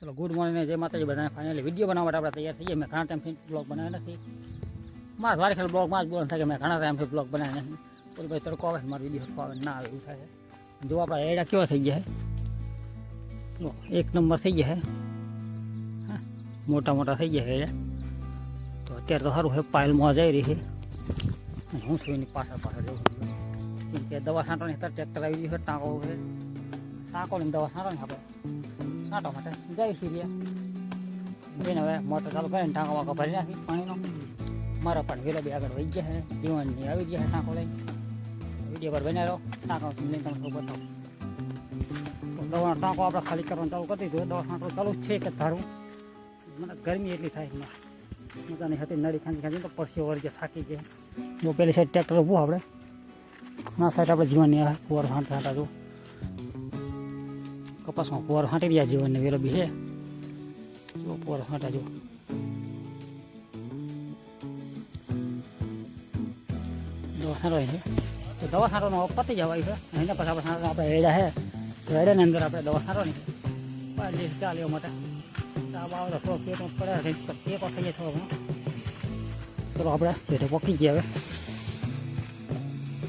ચલો good morning જય માતાજી બધાને. ફાઇનલી વીડિયો બનાવવા માટે આપણે તૈયાર થઈ ગયા મેં ઘણા ટાઈમથી બ્લોગ બનાવ્યા નથી. મારા વારે ખાલી બ્લોગમાં જ બોલવાનું થાય કે મેં ઘણા ટાઈમથી બ્લોગ બનાવ્યા નથી. તો ભાઈ, તડકો આવે મારો વીડિયો આવે ના આવે, એવું થાય જો આપણા એડા કેવા થઈ ગયા છે. જો એક નંબર થઈ ગયા છે. હા, મોટા મોટા થઈ ગયા છે એડા. તો અત્યારે તો સારું છે, પાયલમાં જઈ રહી છે. અને હું છું એની પાછળ પાછળ જઉં છું. કેમ કે દવા છાંટવાની અત્યારે ટ્રેક્ટર આવી ગયું છે, ટાંકો છે. ટાંકો લઈને દવા છાંટવાની આપણે છાંટવા માટે. જાય છીએ બેન, હવે મોટર ચાલુ કરીને ટાંકો વાંકો ભરી નાખી પાણીનો. મારા પણ વેલો બી આગળ વહી ગયા છે. જીવનની આવી ગયા છે ટાંકો લઈ વીડિયો પર બનાવ્યો. ટાંકો લઈને તમને બતાવું દવાનો ટાંકો આપણે ખાલી કરવાનું ચાલુ કરી દીધું. દવા છાંટવાનું ચાલુ છે કે ધારું. મને ગરમી એટલી થાય છે. મજાની હતી, નળી ખાંચી ખાંચી તો પરસી વળી થાકી જાય જો પેલી સાઈડ ટ્રેક્ટર ઊભું આપણે. ના સાઈડ આપણે જીવનની આવે કુંવર છાંટા છાંટા કપાસમાં પોર છાંટી રહ્યા જીવનને વેલો બી છે. જો કુંવર છાંટા જો. દવા છાંટવાની છે. તો દવા છાંટવાનો હવે પતી જવાય છે. એના પછી આપણે છાંટવાનું આપણે રેડા તો હેડાની અંદર આપણે દવા છાંટવાની છે પાંચ દિવસ ચાલે માટે. તાવ આવે તો પેટમાં પડે છે. પેકો થઈ જાય થોડો આપણે પેટે પકી ગયા હવે.